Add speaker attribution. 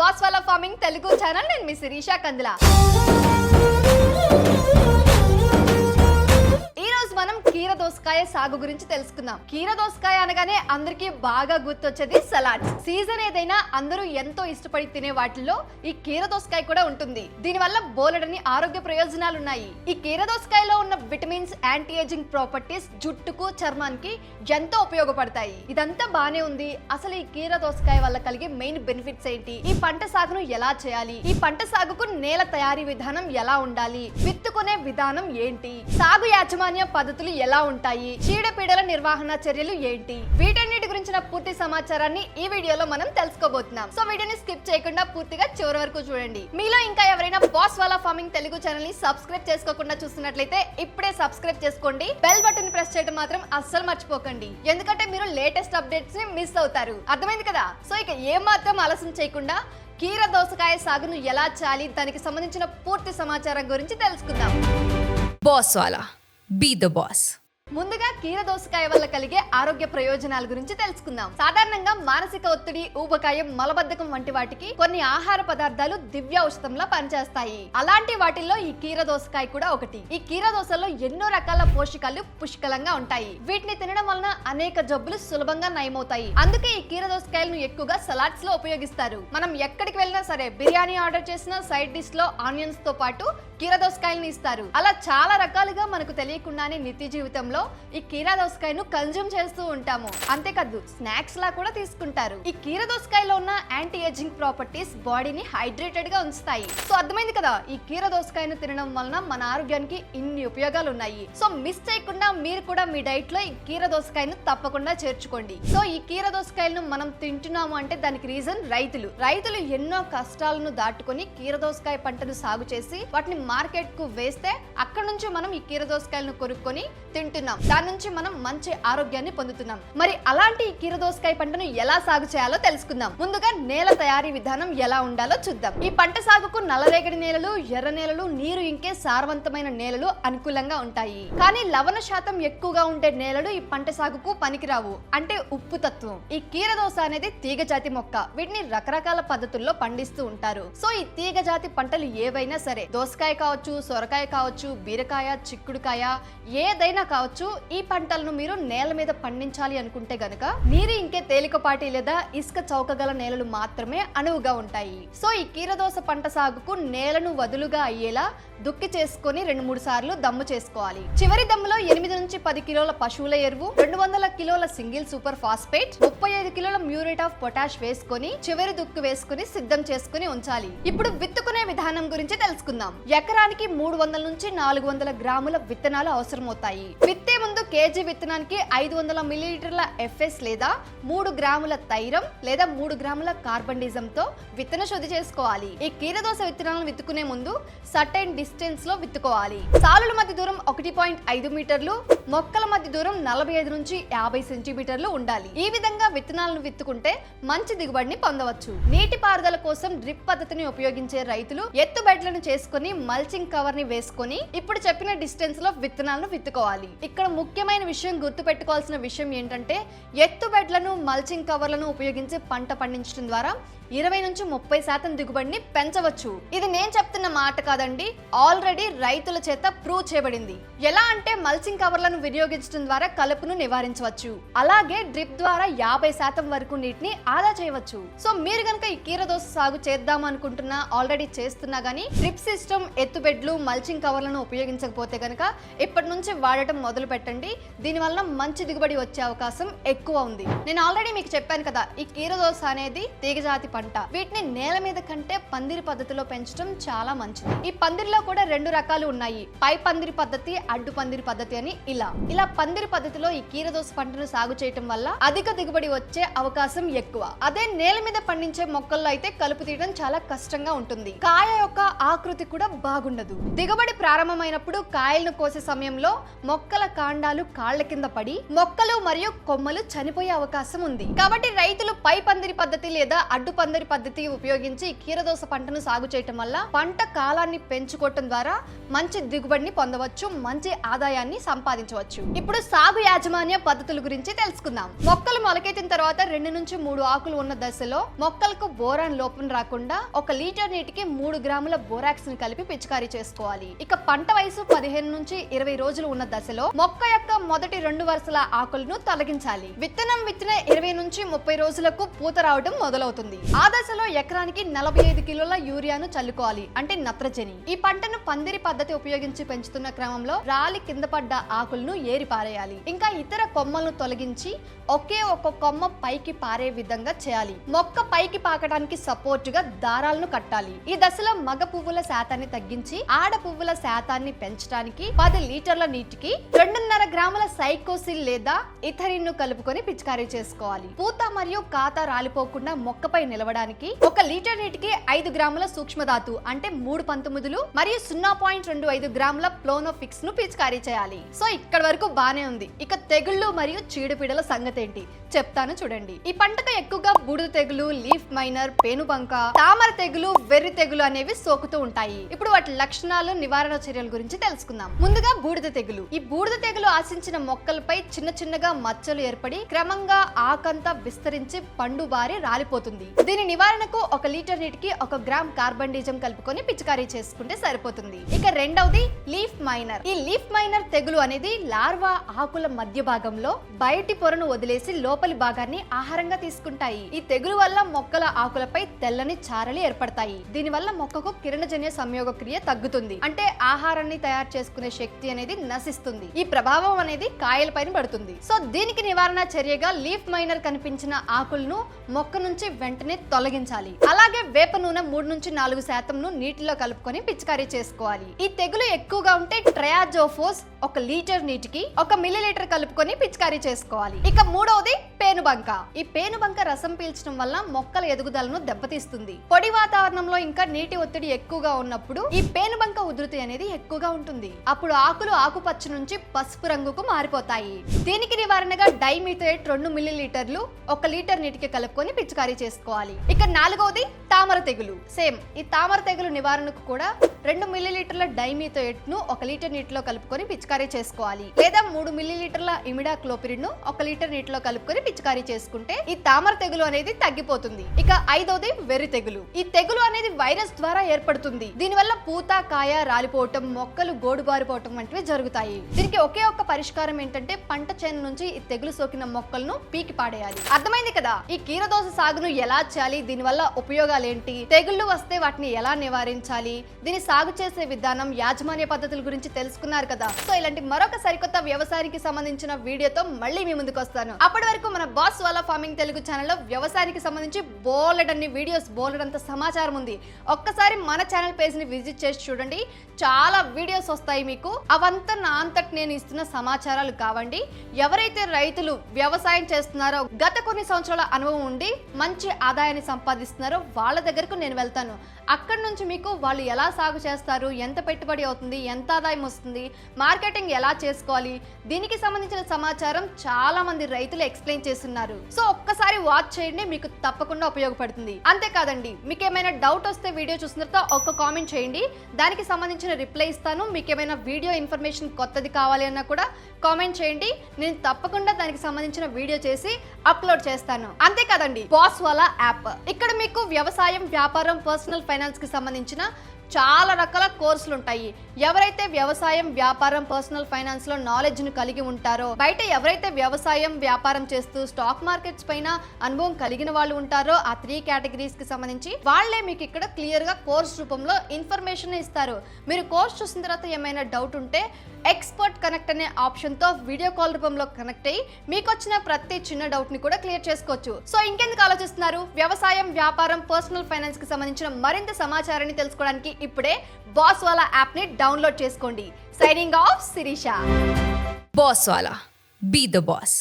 Speaker 1: Boss వాళ్ళ farming Telugu channel. నేను మీ శిరీష కందుల. దోసకాయ సాగు గురించి తెలుసుకుందాం. కీర దోసకాయ అనగానే అందరికీ బాగా గుర్తొచ్చేది సలాడ్. సీజన్ ఏదైనా అందరూ ఎంతో ఇష్టపడి తినే వాటిల్లో ఈ కీర దోసకాయ కూడా ఉంటుంది. దీనివల్ల బోలెడని ఆరోగ్య ప్రయోజనాలు ఉన్నాయి ఈ కీర దోసకాయలో ఉన్న విటమిన్స్ యాంటీ ఏజింగ్ ప్రాపర్టీస్ జుట్టుకు చర్మానికి ఎంతో ఉపయోగపడతాయి. ఇదంతా బానే ఉంది. అసలు ఈ కీర దోసకాయ వల్ల కలిగే మెయిన్ బెనిఫిట్స్ ఏంటి? ఈ పంట సాగును ఎలా చేయాలి? ఈ పంట సాగుకు నేల తయారీ విధానం ఎలా ఉండాలి? విత్ విత్తుకునే విధానం ఏంటి? సాగు యాజమాన్య పద్ధతులు ఎలా ఉంటాయి? చీడపీడల నిర్వహణ చర్యలు ఏంటి? వీటన్నిటి గురించిన పూర్తి సమాచారాన్ని ఈ వీడియోలో మనం తెలుసుకోబోతున్నాం. సో వీడియోని స్కిప్ చేయకుండా పూర్తిగా చివరి వరకు చూడండి. మీలో ఇంకా ఎవరైనా బాస్ వాలా ఫార్మింగ్ తెలుగు ఛానల్ని సబ్స్క్రైబ్ చేసుకోకుండా చూస్తున్నట్లయితే ఇప్పుడే సబ్స్క్రైబ్ చేసుకోండి. బెల్ బటన్ ప్రెస్ చేయడం మాత్రం అస్సలు మర్చిపోకండి. ఎందుకంటే మీరు లేటెస్ట్ అప్డేట్స్ని మిస్ అవుతారు. అర్థమైంది కదా? సో ఇక ఏమాత్రం మాత్రం ఆలస్యం చేయకుండా కీర దోసకాయ సాగును ఎలా చాలి? దానికి సంబంధించిన పూర్తి సమాచారం గురించి తెలుసుకుందాం.
Speaker 2: Boss Wala be the boss
Speaker 1: ముందుగా కీర దోసకాయ వల్ల కలిగే ఆరోగ్య ప్రయోజనాల గురించి తెలుసుకుందాం. సాధారణంగా మానసిక ఒత్తిడి ఊబకాయం మలబద్ధకం వంటి వాటికి కొన్ని ఆహార పదార్థాలు దివ్య ఔషధంలా పనిచేస్తాయి. అలాంటి వాటిల్లో ఈ కీర దోసకాయ కూడా ఒకటి. ఈ కీర దోసలో ఎన్నో రకాల పోషకాలు పుష్కలంగా ఉంటాయి. వీటిని తినడం వలన అనేక జబ్బులు సులభంగా నయమవుతాయి. అందుకే ఈ కీర దోసకాయలను ఎక్కువగా సలాడ్స్లో ఉపయోగిస్తారు. మనం ఎక్కడికి వెళ్ళినా సరే బిర్యానీ ఆర్డర్ చేసిన సైడ్ డిష్లో ఆనియన్స్తో పాటు కీర దోసకాయలను ఇస్తారు. అలా చాలా రకాలుగా మనకు తెలియకుండానే నిత్య జీవితంలో ఈ కీర దోసకాయను కన్జ్యూమ్ చేస్తూ ఉంటాము. అంతేకాదు స్నాక్స్ లా కూడా తీసుకుంటారు. ఈ కీర దోసకాయలో ఉన్న యాంటీ ఏజింగ్ ప్రాపర్టీస్ బాడీని హైడ్రేటెడ్గా ఉంచుతాయి. సో అర్థమైంది కదా ఈ కీర దోసకాయను తినడం వలన మన ఆరోగ్యానికి ఇన్ని ఉపయోగాలు ఉన్నాయి సో మిస్ చేయకుండా మీరు కూడా మీ డైట్లో ఈ కీర దోసకాయను తప్పకుండా చేర్చుకోండి. సో ఈ కీర దోసకాయలను మనం తింటున్నాము అంటే దానికి రీజన్ రైతులు. రైతులు ఎన్నో కష్టాలను దాటుకొని కీర దోసకాయ పంటను సాగు చేసి వాటిని మార్కెట్కు వేస్తే అక్కడ నుంచి మనం ఈ కీర దోసకాయలను కొనుక్కొని తింటున్నాం దాని నుంచి మనం మంచి ఆరోగ్యాన్ని పొందుతున్నాం. మరి అలాంటి ఈ పంటను ఎలా సాగు చేయాలో తెలుసుకుందాం. ముందుగా నేల తయారీ విధానం ఎలా ఉండాలో చూద్దాం. ఈ పంట సాగుకు నల్లరేగడి నేలలు ఎర్ర నేలలు నీరు ఇంకే సారవంతమైన నేలలు అనుకూలంగా ఉంటాయి. కానీ లవణ శాతం ఎక్కువగా ఉండే నేలలు ఈ పంట సాగుకు పనికిరావు. అంటే ఉప్పు తత్వం. ఈ కీరదోస అనేది తీగ జాతి మొక్క. వీటిని రకరకాల పద్ధతుల్లో పండిస్తూ ఉంటారు. సో ఈ తీగ జాతి పంటలు ఏవైనా సరే దోసకాయ కావచ్చు సొరకాయ కావచ్చు బీరకాయ చిక్కుడుకాయ ఏదైనా కావచ్చు. ఈ పంటలను మీరు నేల మీద పండించాలి అనుకుంటే గనక నీరు ఇంకే తేలికపాటి లేదా ఇసుక చౌకగల నేలలు మాత్రమే అనువుగా ఉంటాయి. సో ఈ కీరదోస పంట సాగుకు నేలను వదులుగా అయ్యేలా దుక్కి చేసుకొని రెండు మూడు సార్లు దమ్ము చేసుకోవాలి. చివరి దమ్ములో ఎనిమిది నుంచి పది కిలోల పశువుల ఎరువు రెండు వందల కిలోల సింగిల్ సూపర్ ఫాస్ఫేట్ ముప్పై ఐదు కిలోల మ్యూరేట్ ఆఫ్ పొటాష్ వేసుకొని చివరి దుక్కు వేసుకుని సిద్ధం చేసుకుని ఉంచాలి. ఇప్పుడు విత్తుకునే విధానం గురించి తెలుసుకుందాం. ఎకరానికి మూడు వందల నుంచి నాలుగు వందల గ్రాముల విత్తనాలు అవసరమవుతాయి. విత్తే ముందు కేజీ విత్తనానికి ఐదు వందల మిలీలీటర్ల ఎఫ్ఎస్ లేదా మూడు గ్రాముల తైరం లేదా మూడు గ్రాముల కార్బన్ విత్తన శుద్ధి చేసుకోవాలి. ఈ కీరదోస విత్తనాలను విత్తుకునే ముందు సర్టైన్ డిస్టెన్స్లో విత్తుకోవాలి. సాలుల మధ్య దూరం ఒకటి పాయింట్ ఐదు మీటర్లు మొక్కల మధ్య దూరం నలభై ఐదు నుంచి యాభై సెంటీమీటర్లు ఉండాలి. ఈ విధంగా విత్తనాలను విత్తుకుంటే మంచి దిగుబడిని పొందవచ్చు. నీటి పారుదల కోసం డ్రిప్ పద్ధతిని ఉపయోగించే రైతులు ఎత్తు బెడ్లను చేసుకుని మల్చింగ్ కవర్ని వేసుకొని ఇప్పుడు చెప్పిన డిస్టెన్స్లో విత్తనాలను విత్తుకోవాలి. ఇక్కడ ముఖ్యమైన విషయం గుర్తు పెట్టుకోవాల్సిన విషయం ఏంటంటే ఎత్తు బెడ్లను మల్చింగ్ కవర్లను ఉపయోగించి పంట పండించడం ద్వారా ఇరవై నుంచి ముప్పై శాతం దిగుబడిని పెంచవచ్చు. ఇది నేను చెప్తున్న మాట కాదండి. ఆల్రెడీ రైతుల చేత ప్రూవ్ చేయబడింది. ఎలా అంటే మల్చింగ్ కవర్లను వినియోగించడం ద్వారా కలుపును నివారించవచ్చు. అలాగే డ్రిప్ ద్వారా యాభై శాతం వరకు నీటిని ఆదా చేయవచ్చు. సో మీరు కనుక ఈ కీరదోస సాగు చేద్దాం అనుకుంటున్నా ఆల్రెడీ చేస్తున్నా గానీ డ్రిప్ సిస్టమ్ ఎత్తుబెడ్లు మల్చింగ్ కవర్లను ఉపయోగించకపోతే గనక ఇప్పటి నుంచి వాడటం మొదలు పెట్టండి. దీనివల్ల మంచి దిగుబడి వచ్చే అవకాశం ఎక్కువ ఉంది. నేను ఆల్రెడీ మీకు చెప్పాను కదా ఈ కీరదోస అనేది తీగజాతి పంట. వీటిని నేల మీద కంటే పందిరి పద్ధతిలో పెంచడం చాలా మంచిది. ఈ పందిరిలో కూడా రెండు రకాలు ఉన్నాయి. పై పందిరి పద్ధతి అడ్డు పందిరి పద్ధతి అని ఇలా. ఇలా పందిరి పద్ధతిలో ఈ కీరదోస పంటను సాగు చేయటం వల్ల అధిక దిగుబడి వచ్చే అవకాశం ఎక్కువ. అదే నేల మీద పండించే మొక్కల్లో అయితే కలుపు తీయడం చాలా కష్టంగా ఉంటుంది. కాయ యొక్క ఆకృతి కూడా బాగుండదు. దిగుబడి ప్రారంభమైనప్పుడు కాయలను కోసే సమయంలో మొక్కల కాండాలు కాళ్ళ కింద పడి మొక్కలు మరియు కొమ్మలు చనిపోయే అవకాశం ఉంది. కాబట్టి రైతులు పై పందిరి పద్ధతి లేదా అడ్డు పందిరి పద్ధతి ఉపయోగించి కీరదోస పంటను సాగు చేయటం వల్ల పంట కాలాన్ని పెంచుకోవటం ద్వారా మంచి దిగుబడిని పొందవచ్చు మంచి ఆదాయాన్ని సంపాదించవచ్చు. ఇప్పుడు సాగు యాజమాన్య పద్ధతుల గురించి తెలుసుకుందాం. మొక్కలు మొలకెత్తిన తర్వాత రెండు నుంచి మూడు ఆకులు ఉన్న దశలో మొక్కలకు బోరాన్ లోపం రాకుండా ఒక లీటర్ నీటికి మూడు గ్రాముల బోరాక్స్ని కలిపి పిచికారీ చేసుకోవాలి. ఇక పంట వయసు పదిహేను నుంచి ఇరవై రోజులు ఉన్న దశలో మొక్క యొక్క మొదటి రెండు వరుసల ఆకులను తొలగించాలి. విత్తనం విత్తిన ఇరవై నుంచి ముప్పై రోజులకు పూత రావడం మొదలవుతుంది. ఆ దశలో ఎకరానికి నలభై ఐదు కిలోల యూరియాను చల్లుకోవాలి. అంటే నత్రజని. ఈ పంటను పందిరి పద్ధతి ఉపయోగించి పెంచుతున్న క్రమంలో రాలి కింద పడ్డ ఆకులను ఏరి పారేయాలి. ఇంకా ఇతర కొమ్మలను తొలగించి ఒకే ఒక కొమ్మ పైకి పారే విధంగా చేయాలి. మొక్క పైకి పాకడానికి సపోర్ట్గా దారాలను కట్టాలి. ఈ దశలో మగ పువ్వుల శాతాన్ని తగ్గించి ఆడ పువ్వుల శాతాన్ని పెంచడానికి పది లీటర్ల నీటికి రెండున్నర గ్రాముల సైకోసిల్ లేదా ఇథరిన్ను కలుపుకొని పిచికారీ చేసుకోవాలి. పూత మరియు కాత రాలిపోకుండా మొక్కపై నిలవడానికి ఒక లీటర్ నీటికి ఐదు గ్రాముల సూక్ష్మధాతు అంటే మూడు పంతొమ్మిదిలు మరియు సున్నా పాయింట్ రెండు ఐదు గ్రాముల ప్లోనోఫిక్స్ను పిచికారీ చేయాలి. సో ఇక్కడ వరకు బానే ఉంది. ఇక తెగుళ్ళు మరియు చీడపీడల సంగతి ఏంటి చెప్తాను చూడండి. ఈ పంటకు ఎక్కువగా బూడిద తెగులు లీఫ్ మైనర్ పేనుబంక తామర తెగులు వెర్రి తెగులు అనేవి సోకుతూ ఉంటాయి. ఇప్పుడు వాటి లక్షణాలు నివారణ చర్యల గురించి తెలుసుకుందాం. ముందుగా బూడిద తెగులు. ఈ బూడిద తెగులు ఆశించిన మొక్కలపై చిన్న చిన్నగా మచ్చలు ఏర్పడి క్రమంగా ఆకంతా విస్తరించి పండు బారి రాలిపోతుంది. దీని నివారణకు ఒక లీటర్ నీటికి ఒక గ్రామ్ కార్బండిజం కలుపుకొని పిచికారీ చేసుకుంటే సరిపోతుంది. ఇక రెండవది లీఫ్ మైనర్. ఈ లీఫ్ మైనర్ తెగులు అనేది లార్వా ఆకుల మధ్య భాగంలో బయటి పొరను వదిలేసి లోపలి భాగాన్ని ఆహారంగా తీసుకుంటాయి. ఈ తెగులు వల్ల మొక్కల ఆకులపై తెల్లని చారలు ఏర్పడతాయి. దీని వల్ల మొక్కకు కిరణజన్య సంయోగ క్రియ తగ్గుతుంది. అంటే ఆహారాన్ని తయారు చేసుకునే శక్తి అనేది నశిస్తుంది. ఈ ప్రభావం అనేది కాయలపైన పడుతుంది. సో దీనికి నివారణ చర్యగా లీఫ్ మైనర్ కనిపించిన ఆకులను మొక్క నుంచి వెంటనే తొలగించాలి. అలాగే వేప నూనె మూడు నుంచి నాలుగు శాతంను నీటిలో కలుపుకొని పిచికారీ చేసుకోవాలి. ఈ తెగులు ఎక్కువగా ఉంటే ట్రయాజోఫోస్ ఒక లీటర్ నీటికి ఒక మిల్లీలీటర్ కలుపుకొని పిచికారీ చేసుకోవాలి. ఇక మూడవది పేనుబంక. ఈ పేనుబంక రసం పీల్చడం వల్ల మొక్కల ఎదుగుదలను దెబ్బతీస్తుంది. పొడి వాతావరణంలో ఇంకా నీటి ఒత్తిడి ఎక్కువగా ఉన్నప్పుడు ఈ పేనుబంక ఉధృతి అనేది ఎక్కువగా ఉంటుంది. అప్పుడు ఆకులు ఆకుపచ్చ నుంచి పసుపు రంగుకు మారిపోతాయి. దీనికి నివారణగా డైమిథేట్ రెండు మిల్లీలీటర్లు ఒక లీటర్ నీటికి కలుపుకొని పిచికారీ చేసుకోవాలి. ఇక నాలుగవది తామర తెగులు. సేమ్ ఈ తామర తెగులు నివారణకు కూడా రెండు మిల్లీ లీటర్ల డైమిథోయేట్ ఒక లీటర్ నీటిలో కలుపుకొని పిచికారీ చేసుకోవాలి. లేదా మూడు మిల్లీ లీటర్ల ఇమిడా క్లోపిరిడ్ను ఒక లీటర్ నీటిలో కలుపుకొని పిచికారీ చేసుకుంటే ఈ తామర తెగులు అనేది తగ్గిపోతుంది. ఇక ఐదవది వెర్రి తెగులు. ఈ తెగులు అనేది వైరస్ ద్వారా ఏర్పడుతుంది. దీనివల్ల పూత కాయ రాలిపోవటం మొక్కలు గోడుబారిపోవటం వంటివి జరుగుతాయి. దీనికి ఒకే ఒక్క పరిష్కారం ఏంటంటే పంట చేను నుంచి ఈ తెగులు సోకిన మొక్కలను పీకి పాడేయాలి. అర్థమైంది కదా? ఈ కీరదోస సాగును ఎలా చేయాలి? దీనివల్ల ఉపయోగాలు ఏంటి తెగుళ్ళు వస్తే వాటిని ఎలా నివారించాలి? దీని సాగు చేసే విధానం యాజమాన్య పద్ధతుల గురించి తెలుసుకున్నారు కదా. సో ఇలాంటి మరొక సరికొత్త వ్యవసాయానికి సంబంధించిన వీడియోతో మళ్ళీ మీ ముందుకు వస్తాను. అప్పటి వరకు మన బాస్ వాళ్ళ ఫార్మింగ్ తెలుగు ఛానల్లో వ్యవసాయానికి సంబంధించి బోలెడ్ అన్ని వీడియోస్ బోలెడ్ అంత సమాచారం ఉంది. ఒక్కసారి మన ఛానల్ పేజ్ని విజిట్ చేసి చూడండి. చాలా వీడియోస్ వస్తాయి మీకు. అవంతా నా అంతటి నేను ఇస్తున్న సమాచారాలు కావండి. ఎవరైతే రైతులు వ్యవసాయం చేస్తున్నారో గత కొన్ని సంవత్సరాల అనుభవం ఉండి మంచి ఆదాయం ఆదాయాన్ని సంపాదిస్తున్నారో వాళ్ళ దగ్గరకు నేను వెళ్తాను. అక్కడ నుంచి మీకు వాళ్ళు ఎలా సాగు చేస్తారు? ఎంత పెట్టుబడి అవుతుంది? ఎంత ఆదాయం వస్తుంది? మార్కెటింగ్ ఎలా చేసుకోవాలి? దీనికి సంబంధించిన సమాచారం చాలా మంది రైతులు ఎక్స్ప్లెయిన్ చేస్తున్నారు. సో ఒక్కసారి వాచ్ చేయండి మీకు తప్పకుండా ఉపయోగపడుతుంది. అంతేకాదండి మీకు ఏమైనా డౌట్ వస్తే వీడియో చూసిన తర్వాత ఒక్క కామెంట్ చేయండి. దానికి సంబంధించిన రిప్లై ఇస్తాను. మీకు ఏమైనా వీడియో ఇన్ఫర్మేషన్ కొత్తది కావాలి అన్నా కూడా కామెంట్ చేయండి. నేను తప్పకుండా దానికి సంబంధించిన వీడియో చేసి అప్లోడ్ చేస్తాను. అంతేకాదండి బాస్ వాలా యాప్. ఇక్కడ మీకు వ్యవసాయం వ్యాపారం పర్సనల్ ఫైనాన్స్కి సంబంధించిన చాలా రకాల కోర్సులు ఉంటాయి. ఎవరైతే వ్యవసాయం వ్యాపారం పర్సనల్ ఫైనాన్స్లో నాలెడ్జ్ను కలిగి ఉంటారో బయట ఎవరైతే వ్యవసాయం వ్యాపారం చేస్తూ స్టాక్ మార్కెట్స్ పైన అనుభవం కలిగిన వాళ్ళు ఉంటారో ఆ త్రీ కేటగిరీస్కి సంబంధించి వాళ్ళే మీకు ఇక్కడ క్లియర్గా కోర్స్ రూపంలో ఇన్ఫర్మేషన్ ఇస్తారు. మీరు కోర్స్ చూసిన తర్వాత ఏమైనా డౌట్ ఉంటే ఎక్స్పర్ట్ కనెక్ట్ అనే ఆప్షన్తో వీడియో కాల్ రూపంలో కనెక్ట్ అయ్యి మీకు వచ్చిన ప్రతి చిన్న డౌట్ని కూడా క్లియర్ చేసుకోవచ్చు. సో ఇంకెందుకు ఆలోచిస్తున్నారు? వ్యవసాయం వ్యాపారం పర్సనల్ ఫైనాన్స్కి సంబంధించిన మరింత సమాచారాన్ని తెలుసుకోవడానికి ఇప్పుడే బాస్ వాలా యాప్ని డౌన్లోడ్ చేసుకోండి. Signing off Sirisha
Speaker 2: boss Wala be the boss